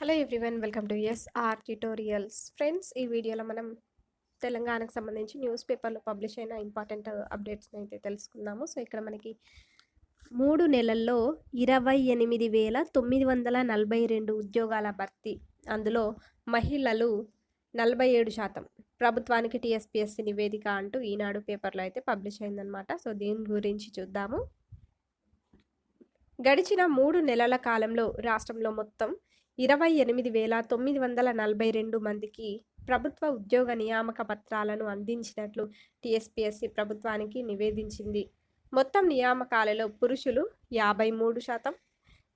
Hello everyone welcome to SR tutorials friends ఈ వీడియోలో మనం తెలంగాణకు సంబంధించి న్యూస్ పేపర్లో పబ్లిష్ అయిన ఇంపార్టెంట్ అప్డేట్స్ని అయితే తెలుసుకుందాము. సో ఇక్కడ మనకి మూడు నెలల్లో ఇరవై ఎనిమిది వేల తొమ్మిది వందల నలభై రెండు ఉద్యోగాల భర్తీ. అందులో మహిళలు నలభై ఏడు శాతం. ప్రభుత్వానికి టీఎస్పీఎస్సీ నివేదిక అంటూ ఈనాడు పేపర్లో అయితే పబ్లిష్ అయిందనమాట సో దీని గురించి చూద్దాము. గడిచిన మూడు నెలల కాలంలో రాష్ట్రంలో మొత్తం ఇరవై ఎనిమిది వేల తొమ్మిది వందల నలభై రెండు మందికి ప్రభుత్వ ఉద్యోగ నియామక పత్రాలను అందించినట్లు టీఎస్పీఎస్సీ ప్రభుత్వానికి నివేదించింది. మొత్తం నియామకాలలో పురుషులు యాభై మూడు శాతం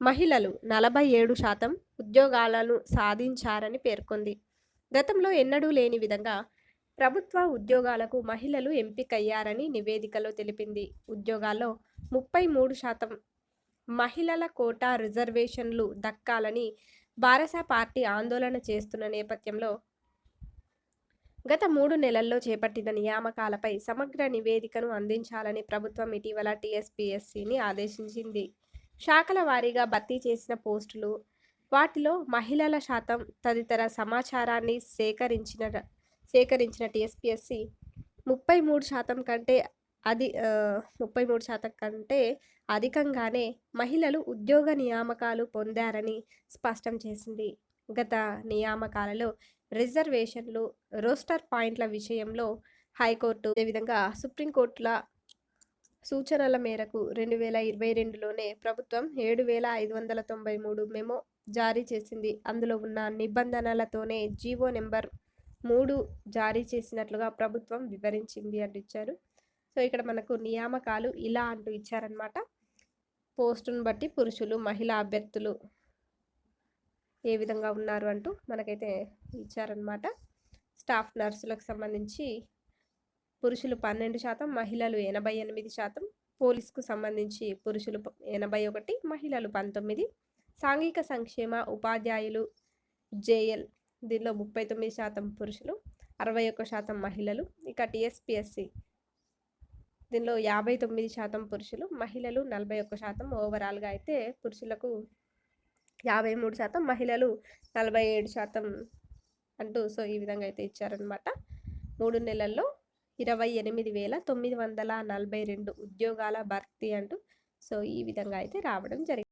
మహిళలు నలభై ఏడు శాతం ఉద్యోగాలను సాధించారని పేర్కొంది. గతంలో ఎన్నడూ లేని విధంగా ప్రభుత్వ ఉద్యోగాలకు మహిళలు ఎంపికయ్యారని నివేదికలో తెలిపింది. ఉద్యోగాల్లో ముప్పై మూడు శాతం మహిళల కోటా రిజర్వేషన్లు దక్కాలని బారసా పార్టీ ఆందోళన చేస్తున్న నేపథ్యంలో గత మూడు నెలల్లో చేపట్టిన నియామకాలపై సమగ్ర నివేదికను అందించాలని ప్రభుత్వం ఇటీవల టీఎస్పీఎస్సీని ఆదేశించింది. శాఖల వారీగా భర్తీ చేసిన పోస్టులు వాటిలో మహిళల శాతం తదితర సమాచారాన్ని సేకరించిన సేకరించిన టీఎస్పీఎస్సీ ముప్పై మూడు శాతం కంటే అది ముప్పై మూడు శాతం కంటే అధికంగానే మహిళలు ఉద్యోగ నియామకాలు పొందారని స్పష్టం చేసింది. గత నియామకాలలో రిజర్వేషన్లు రోస్టర్ పాయింట్ల విషయంలో హైకోర్టు అదేవిధంగా సుప్రీంకోర్టుల సూచనల మేరకు రెండు వేల ఇరవై రెండులోనే ప్రభుత్వం ఏడు వేల ఐదు వందల తొంభై మూడు మెమో జారీ చేసింది. అందులో ఉన్న నిబంధనలతోనే జీవో నెంబర్ మూడు జారీ చేసినట్లుగా ప్రభుత్వం వివరించింది అంటిచ్చారు సో ఇక్కడ మనకు నియామకాలు ఇలా అంటూ ఇచ్చారనమాట పోస్టును బట్టి పురుషులు మహిళా అభ్యర్థులు ఏ విధంగా ఉన్నారు అంటూ మనకైతే ఇచ్చారనమాట స్టాఫ్ నర్సులకు సంబంధించి పురుషులు పన్నెండు శాతం మహిళలు ఎనభై ఎనిమిది శాతం పోలీస్కు సంబంధించి పురుషులు ఎనభై ఒకటి మహిళలు పంతొమ్మిది. సాంఘిక సంక్షేమ ఉపాధ్యాయులు జేఎల్ దీనిలో ముప్పై తొమ్మిది శాతం పురుషులు అరవై ఒక్క శాతం మహిళలు. ఇక టీఎస్పిఎస్సి దీనిలో యాభై తొమ్మిది శాతం పురుషులు మహిళలు నలభై ఒక్క శాతం ఓవరాల్గా అయితే పురుషులకు యాభై మూడు శాతం మహిళలు నలభై ఏడు శాతం అంటూ సో ఈ విధంగా అయితే ఇచ్చారనమాట మూడు నెలల్లో ఇరవై ఎనిమిది వేల తొమ్మిది వందల నలభై రెండు ఉద్యోగాల భర్తీ అంటూ సో ఈ విధంగా అయితే రావడం జరిగింది